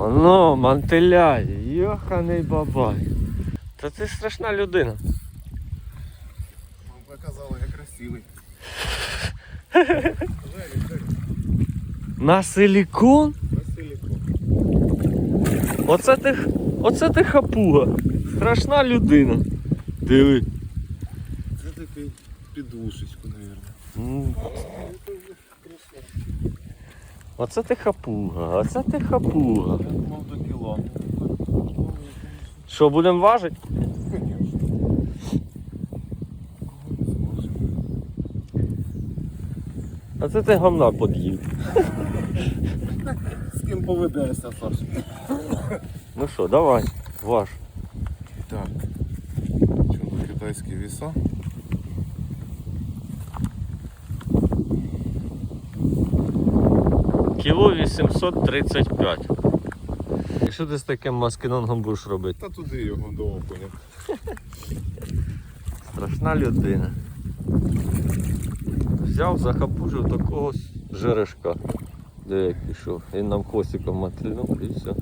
Оно, мантиляє, йоханий бабай. Та ти страшна людина. Вам показали, я красивий. На силікон? Василіко. Оце ти, оце ти хапуга. Страшна людина. Диви. Це такий підушечку, мабуть. Оце ти хапуга, оце ти хапуга. Що, будемо важити? А це ти гамна под'їв. З ким поведешся, Саш? Ну що, давай, важ. Так. Чому китайські віса? Кіло 835. І що ти з таким маскинонгом будеш робити? Та туди його до окуня. Страшна людина. Взяв, захапужив такого жерешка. Де як пішов. Він нам хвостиком мотильнув і все.